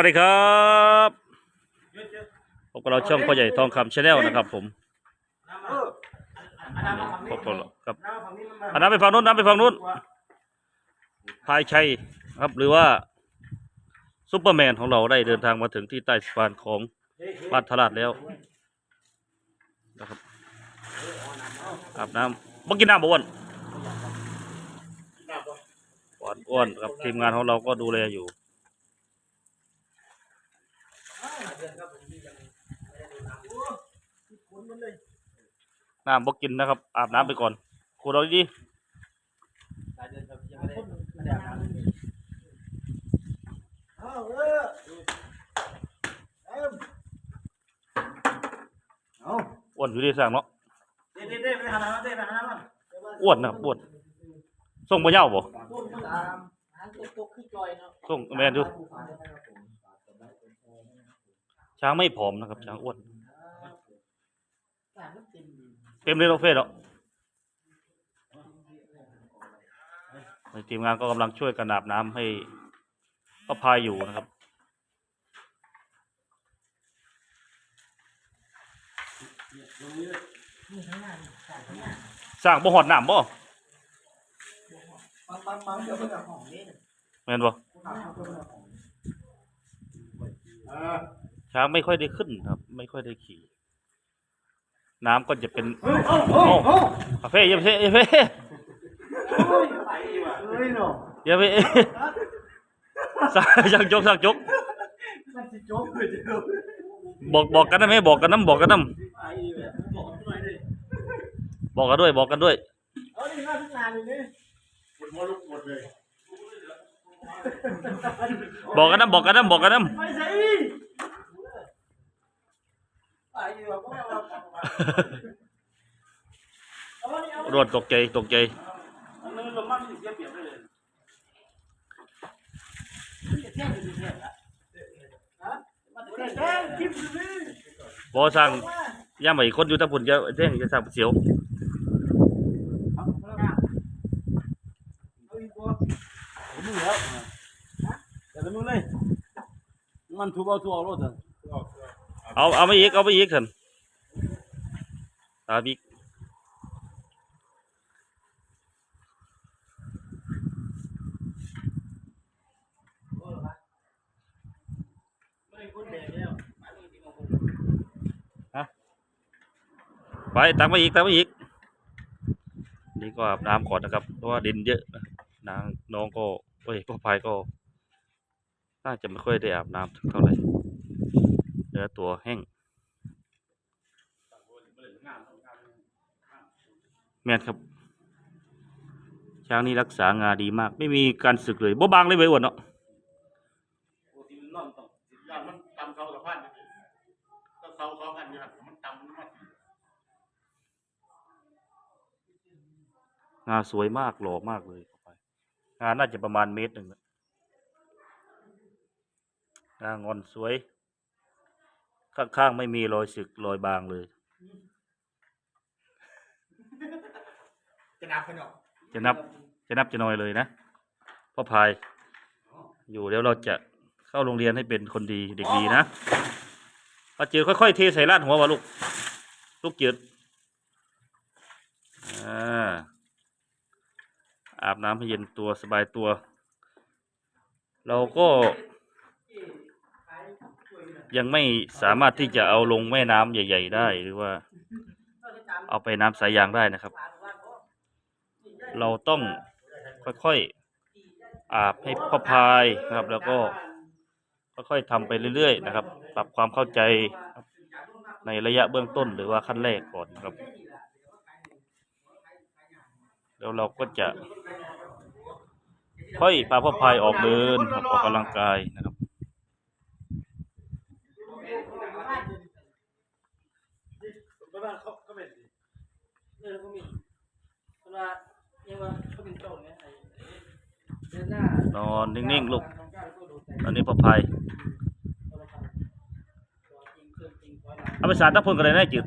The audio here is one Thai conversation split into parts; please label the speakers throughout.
Speaker 1: สวัสดีครับพบกับเราช่องพ่อใหญ่ทองคำชาแนลนะครับ ผมพบกับเราครับอันนั้นไปฝั่งนู้นน้ำไปฝั่งนู้นพายชัยครับหรือว่าซุปเปอร์แมนของเราได้เดินทางมาถึงที่ใต้สะพานของบ้านทลาดแล้วนะครับอาบน้ำบ่กินน้ำบ่อ้วนอ้วนครับทีมงานของเราก็ดูแลอยู่ น้ำบ่กินนะครับ อาบน้ำไปก่อนคูเราดี
Speaker 2: เอาดีอ้
Speaker 1: วนอยู่ดีสั่งเนาะ
Speaker 2: เด็ดเด็ดเด็ดไปหาน้ำเด็ดไปหาน้ำ
Speaker 1: อ้วนนะครับอ้วนส่งบ่เหย้าบ่
Speaker 2: ตามหางตุ๊กตุ๊กขึ้นจอเนาะ
Speaker 1: ส่งแม่นดู ช้างไม่ผอมนะครับ ช้างอ้วน
Speaker 2: สามมันเต็ม
Speaker 1: เต็มเลยโรเฟสเนาะในทีมงานก็กำลังช่วยกันอาบน้ำให้ก็พายอยู่นะครับ
Speaker 2: นี่ข้างหน้านี่สามข้างหน้า
Speaker 1: สร้างบ่หอดน้ำบ่
Speaker 2: ปังปังปังเดี๋ยวไปกับของนี่
Speaker 1: แม่นบ่ ช้างไม่ค่อยได้ขึ้นครับ ไม่ค่อยได้ขี่ น้ำก็จะเป็น
Speaker 2: เฮ้ยโอ้โห
Speaker 1: กาแฟอย่าไปอย่าไป
Speaker 2: ไปว่ะเฮ้ยเนาะ
Speaker 1: อย่าไปสั่งสั่งจกสั่งจก
Speaker 2: มันสิโจ๊กเลยเจ้า
Speaker 1: บอกบอกกันนะไหมบอกกันน้ำบอกกันน้
Speaker 2: ไปแบบบอกหน่อยดิำ
Speaker 1: บอกกันด้วยบอกกันด้วย
Speaker 2: เอาดิมาทุกงานเลยนี่
Speaker 3: หมดหมดลุกหมดเลย
Speaker 1: บอกกันน้ำบอกกันน้ำบอกกันน้
Speaker 2: ไปสิไปแบบว่าเอาเอาเอาเอาำ
Speaker 1: รวดตกใจตกใจ
Speaker 2: อันนั้นลงยเปรียบได้เลยเที่ยงอยู่เที่ยงละฮะมาเที่ยงแท้คลิปอยู่นี่
Speaker 1: บอสั่งย่าใหม่คนอยู่ตะพุ่นจะแท่งจะสั่งเสียว
Speaker 2: เอาอีกบ่ผมมึงแล้วแต่ละมึงเลยมันถูกเอาถูกเอารถอะ
Speaker 1: เอาเอาไม่อีกเอาไม่อีกสันตาบิ๊ก
Speaker 2: ไม่คนแดงแล้ว
Speaker 1: ไปตักมาอีกตักมาอีก นี่ก็อาบน้ำก่อนนะครับ เพราะว่าดินเยอะนางน้องก็เฮ้ยพ่อพายก็ น่าจะไม่ค่อยได้อาบน้ำเท่าไหร่ นื้อตัวแห้งแม่นครับ ช้างนี้รักษางาดีมาก ไม่มีการสึกเลยบ่บางเลยไว้อวนเนาะ
Speaker 3: โอ้ที่มันนอนต้องยอดมันตำเขากับพันาเขาน
Speaker 1: สวยมากหล่อมากเลยงานน่าจะประมาณเมตรหนึ่งงางอนสวย ข้างๆไม่มีรอยสึกรอยบางเลย
Speaker 3: จะนับกันเนาะ
Speaker 1: จะนับ จะนับจะน้อยเลยนะพ่อพาย อยู่เดี๋ยวเราจะเข้าโรงเรียนให้เป็นคนดีเด็กดีนะพอจืดค่อยๆเทใส่ลาดหัววะลูก ลูกจืดอ่าอาบน้ำให้เย็นตัวสบายตัว เราก็ ยังไม่สามารถที่จะเอาลงแม่น้ำใหญ่ ๆ ได้หรือว่า เอาไปน้ำสายยางได้นะครับ เราต้องค่อยๆอาบให้พ่อพายนะครับ แล้วก็ค่อยๆทำไปเรื่อยๆนะครับ ปรับความเข้าใจในระยะเบื้องต้นหรือว่าขั้นแรกก่อนนะครับ แล้วเราก็จะ ค่อยพาพ่อพายออกเดินครับออกกำลังกายนะครับ
Speaker 2: นอนนิ่
Speaker 1: งๆลูก ตอนนี้ปลอดภัยเอาไปสารตั้งพลกันเลยนะจืด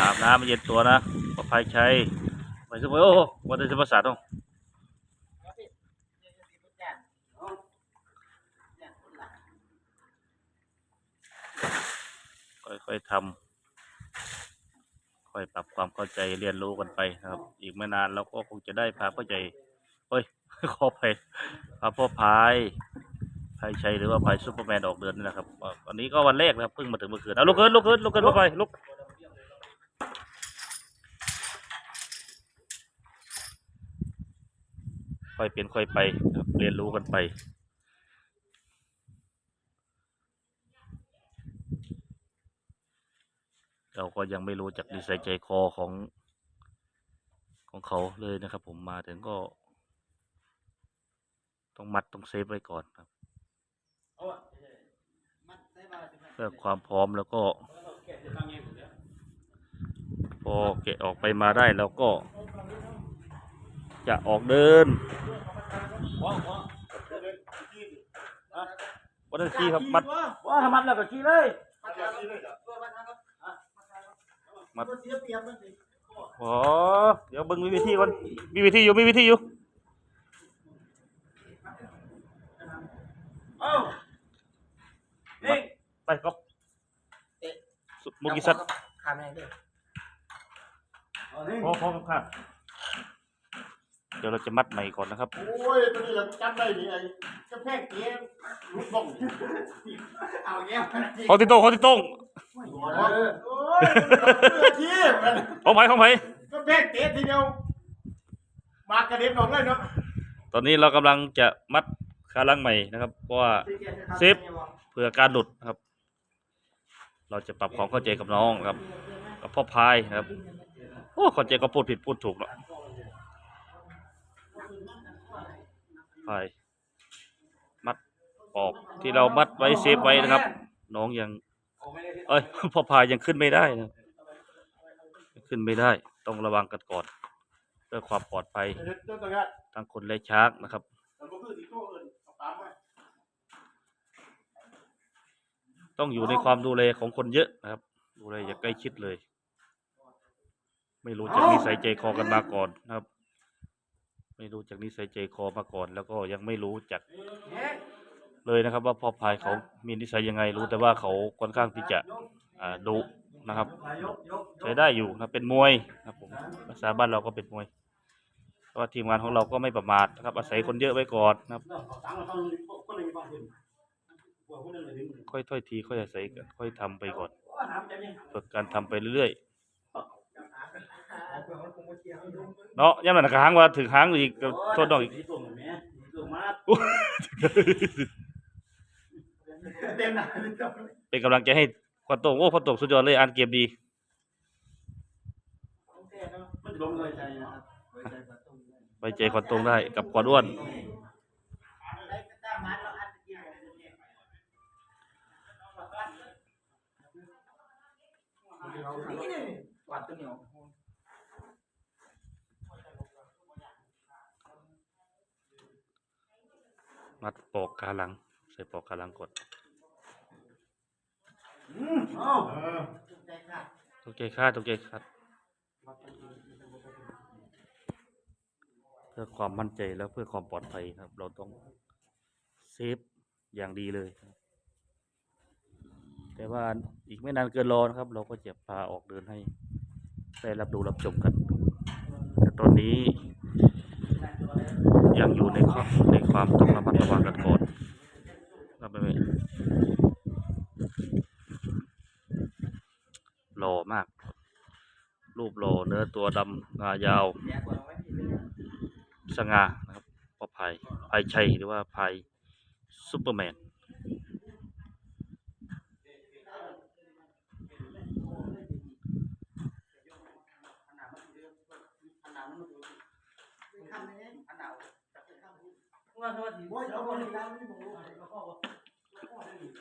Speaker 1: อาบน้ำมาเย็นตัวนะปลอดภัยใช้ไปสบายโอ้วันนี้จะภาษาต้องค่อยๆทำ ค่อยปรับความเข้าใจเรียนรู้กันไปนะครับ อีกไม่นานเราก็คงจะได้พาเข้าใจเฮ้ยขอไปพาพ่อพายพายชัยหรือว่าพายซูเปอร์แมนออกเดินนี่แหละครับวันนี้ก็วันแรกนะครับเพิ่งมาถึงเมื่อคืนเอาลุกขึ้นลุกขึ้นลุกขึ้นพ่อพายลุกค่อยเป็นค่อยไปเรียนรู้กันไป เราก็ยังไม่รู้จักนิสัยใจคอของ ของเขาเลยนะครับ ผมมาถึงก็ ต้องมัดต้องเซฟไว้ก่อนครับ
Speaker 2: เอาอะมัดได้บ้างสิครับ
Speaker 1: เพื่อความพร้อมแล้วก็
Speaker 2: เอาแกะเดี๋ยวตั้งเองหมดแล้ว
Speaker 1: พอแกะออกไปมาได้แล้วก็ จะออกเดิน
Speaker 2: ว้าวว้าว
Speaker 1: วันนั้นขี่ครับมัด
Speaker 2: ว้าวมัดแล้วก็ขี่เลย
Speaker 1: มัด
Speaker 2: เสียเปรียบมันสิ
Speaker 1: อ๋อเดี๋ยวเบิ่งมีวิธีก่อนมีวิธีอยู่มีวิธีอยู่
Speaker 2: เอ้านี่
Speaker 1: ไปครับสุมุกิสัต
Speaker 2: ขาแม่ด้วยเอานี่
Speaker 1: พอพอครับเดี๋ยวเราจะมัดใหม่ก่อนนะครับ
Speaker 3: โอ้ย ตัวนี้เราจำได้นี่ไอ้กระแพงเตี้ยลูกบ้อง
Speaker 2: เอาแก้ว
Speaker 1: ขอติดโต้งขอติดโต้ง
Speaker 3: โอ้ยมืออาชีพ
Speaker 1: ของไผ่ของไผ่
Speaker 3: กระแพงเตี้ยทีเดียวมากระเด็นออกเลยเนาะ
Speaker 1: ตอนนี้เรากำลังจะมัดขาลังใหม่นะครับ เพราะว่าเซฟเพื่อการหลุดนะครับ เราจะปรับความเข้าใจกับน้องครับ กับพ่อพายนะครับโอ้เข้าใจก็พูดผิดพูดถูกเนาะพายมัดปอกที่เรามัดไว้เซฟไว้นะครับ น้องยัง เอ้ยพ่อพายยังขึ้นไม่ได้นะขึ้นไม่ได้ต้องระวังกันก่อนเพื่อความปลอดภัย
Speaker 3: เดี๋ยวเจ้าตัวนี้
Speaker 1: ทั้งคนและช้างนะครับ
Speaker 3: ต้อ
Speaker 1: งอยู่ในความดูแลของคนเยอะนะครับ ดูแลอย่างใกล้ชิดเลย ไม่รู้จักนิสัยใจคอกันมาก่อนนะครับ ไม่รู้จักนิสัยใจคอมาก่อน แล้วก็ยังไม่รู้จัก เลยนะครับ ว่าพ่อพายเขามีนิสัยยังไงรู้แต่ว่าเขาค่อนข้างที่จะอ่าดุนะครับใช้ได้อยู่นะครับเป็นมวยนะครับผมภาษาบ้านเราก็เป็นมวยเพราะว่าทีมงานของเราก็ไม่ประมาทนะครับ อาศัยคนเยอะไว้ก่อนนะครับ
Speaker 3: เอาตามมาเข้าคนหนึ่งบ้างคนหัวคนหนึ่งเลยถึง
Speaker 1: ค่อยถ้อยทีค่อยอาศัยกันค่อยทำไปก่อน
Speaker 2: ว่าถามจะยัง
Speaker 1: ฝึกการทำไปเรื่อยๆเนาะย่ำหนักหางว่าถึงหางอีกก็โทษน้องอีก
Speaker 2: ตัวแม่ตัวมาเต็มหน้า
Speaker 1: เป็นกำลังใจให้ควันโตงโอ้ควันโตงสุดยอดเลยอ่านเกมดี
Speaker 2: มันลงเลยใจนะครับ
Speaker 1: ไว้ใจควันโตงได้กับควันอ้วน
Speaker 2: กวาดตัวเหนียว
Speaker 1: มัดปอกขาหลัง ใส่ปอกขาหลังกด
Speaker 2: เอ้า
Speaker 1: โอเคคาดโอเคคาดเพื่อความมั่นใจแล้วเพื่อความปลอดภัยครับ เราต้องเซฟอย่างดีเลยครับแต่ว่าอีกไม่นานเกินรอนะครับ เราก็จะพาออกเดินให้ได้รับดูรับชมกัน แต่ตอนนี้ ยังอยู่ในความในความต้องระมัดระวังกันก่อนครับไม่หล่อ มาก รูปหล่อเนื้อตัวดำงายาว สง่านะครับพ่อพายพายชัยหรือว่าพายซูเปอร์แมน
Speaker 2: ว่าดีว่าเอาคนร้านไม่บอกเอาเข้า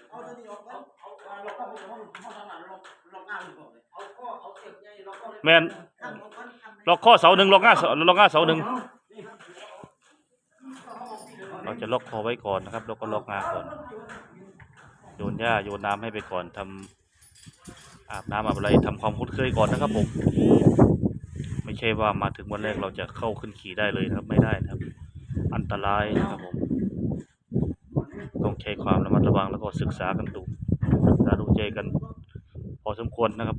Speaker 2: เอาตัวนี้ออกแล้วเอาเราเข้าไปห้องห้องทำงานเราเรางานก่อนเลยเอาข้อเอาเก็บใหญ่เราเลย
Speaker 1: แมน
Speaker 2: ข้างของมันข้าง
Speaker 1: ล็อกข้อเสาหนึ่งล็อกง่าเสาล็อกง่าเสาหนึ่งเราจะล็อกคอไว้ก่อนนะครับ แล้วก็ล็อกงาก่อน โยนหญ้าโยนน้ำให้ไปก่อนทำอาบน้ำอาบอะไรทำความคุ้นเคยก่อนนะครับผมไม่ใช่ว่ามาถึงวันแรกเราจะเข้าขึ้นขี่ได้เลยนะครับไม่ได้นะครับ อันตรายนะครับผมต้องใช้ความระมัดระวังแล้วก็ศึกษากันดูศึกษาดูใจกันพพอสมควรนะครับ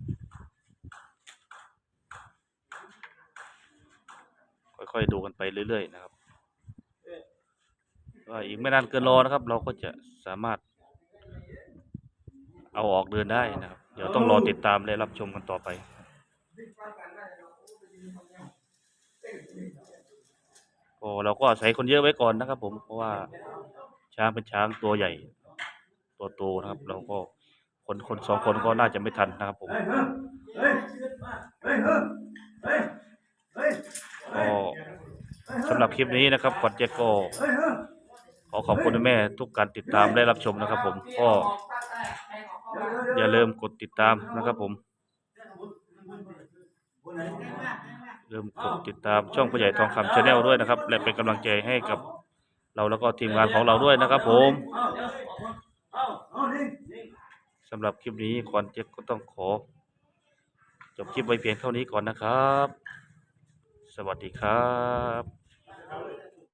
Speaker 1: ค่อยๆดูกันไปเรื่อย ๆ นะครับว่าอีกไม่นานเกินรอนะครับ เราก็จะสามารถ เอาออกเดินได้นะครับ เดี๋ยวต้องรอติดตามและรับชมกันต่อไปก็เราก็อาศัยคนเยอะไว้ก่อนนะครับ ผมเพราะว่าช้างเป็นช้างตัวใหญ่ ตัวโตนะครับ เราก็คนคนสองคนก็น่าจะไม่ทันนะครับผม ก็สำหรับคลิปนี้นะครับขวัญเจ๊ก็
Speaker 2: เฮ้ยเฮ้ย
Speaker 1: ขอขอบคุณแม่ทุกการติดตามและรับชมนะครับ ผมก็อย่าลืมกดติดตามนะครับผมอย่าลืมกดติดตามช่องผู้ใหญ่ทองคำชาแนลด้วยนะครับ และเป็นกำลังใจให้กับเราแล้วก็ทีมงานของเราด้วยนะครับ ผมสำหรับคลิปนี้ขวัญเจ๊ก็ต้องขอ จบคลิปไว้เพียงเท่านี้ก่อนนะครับ สวัสดีครับ